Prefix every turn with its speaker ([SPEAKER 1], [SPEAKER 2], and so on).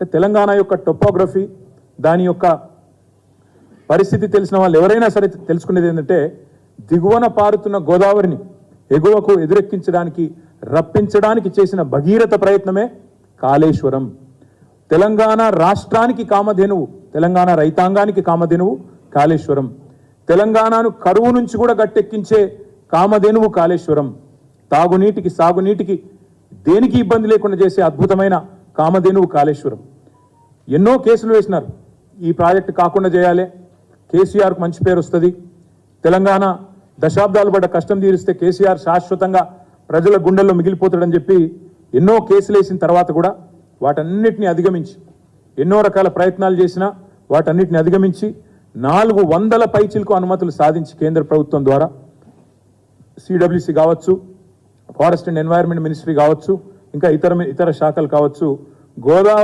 [SPEAKER 1] అంటే తెలంగాణ యొక్క టొపోగ్రఫీ దాని యొక్క పరిస్థితి తెలిసిన వాళ్ళు ఎవరైనా సరే తెలుసుకునేది ఏంటంటే దిగువన పారుతున్న గోదావరిని ఎగువకు ఎదురెక్కించడానికి రప్పించడానికి చేసిన భగీరథ ప్రయత్నమే కాళేశ్వరం. తెలంగాణ రాష్ట్రానికి కామధేనువు తెలంగాణ రైతాంగానికి కామధేనువు కాళేశ్వరం. తెలంగాణను కరువు నుంచి కూడా గట్టెక్కించే కామధేనువు కాళేశ్వరం. తాగునీటికి సాగునీటికి దేనికి ఇబ్బంది లేకుండా చేసే అద్భుతమైన కామధేనువు కాళేశ్వరం. ఎన్నో కేసులు వేసినారు. ఈ ప్రాజెక్టు కాకుండా చేయాలి. కేసీఆర్కు మంచి పేరు వస్తుంది. తెలంగాణ దశాబ్దాలు పడ్డ కష్టం తీరిస్తే కేసీఆర్ శాశ్వతంగా ప్రజల గుండెల్లో మిగిలిపోతాడని చెప్పి ఎన్నో కేసులు వేసిన తర్వాత కూడా వాటన్నిటిని అధిగమించి ఎన్నో రకాల ప్రయత్నాలు చేసినా వాటన్నిటిని అధిగమించి నాలుగు వందల పైచిలకు అనుమతులు సాధించి కేంద్ర ప్రభుత్వం ద్వారా సిడబ్ల్యూసి కావచ్చు ఫారెస్ట్ అండ్ ఎన్వైర్న్మెంట్ మినిస్ట్రీ కావచ్చు ఇంకా ఇతర ఇతర శాఖలు కావచ్చు గోదావరి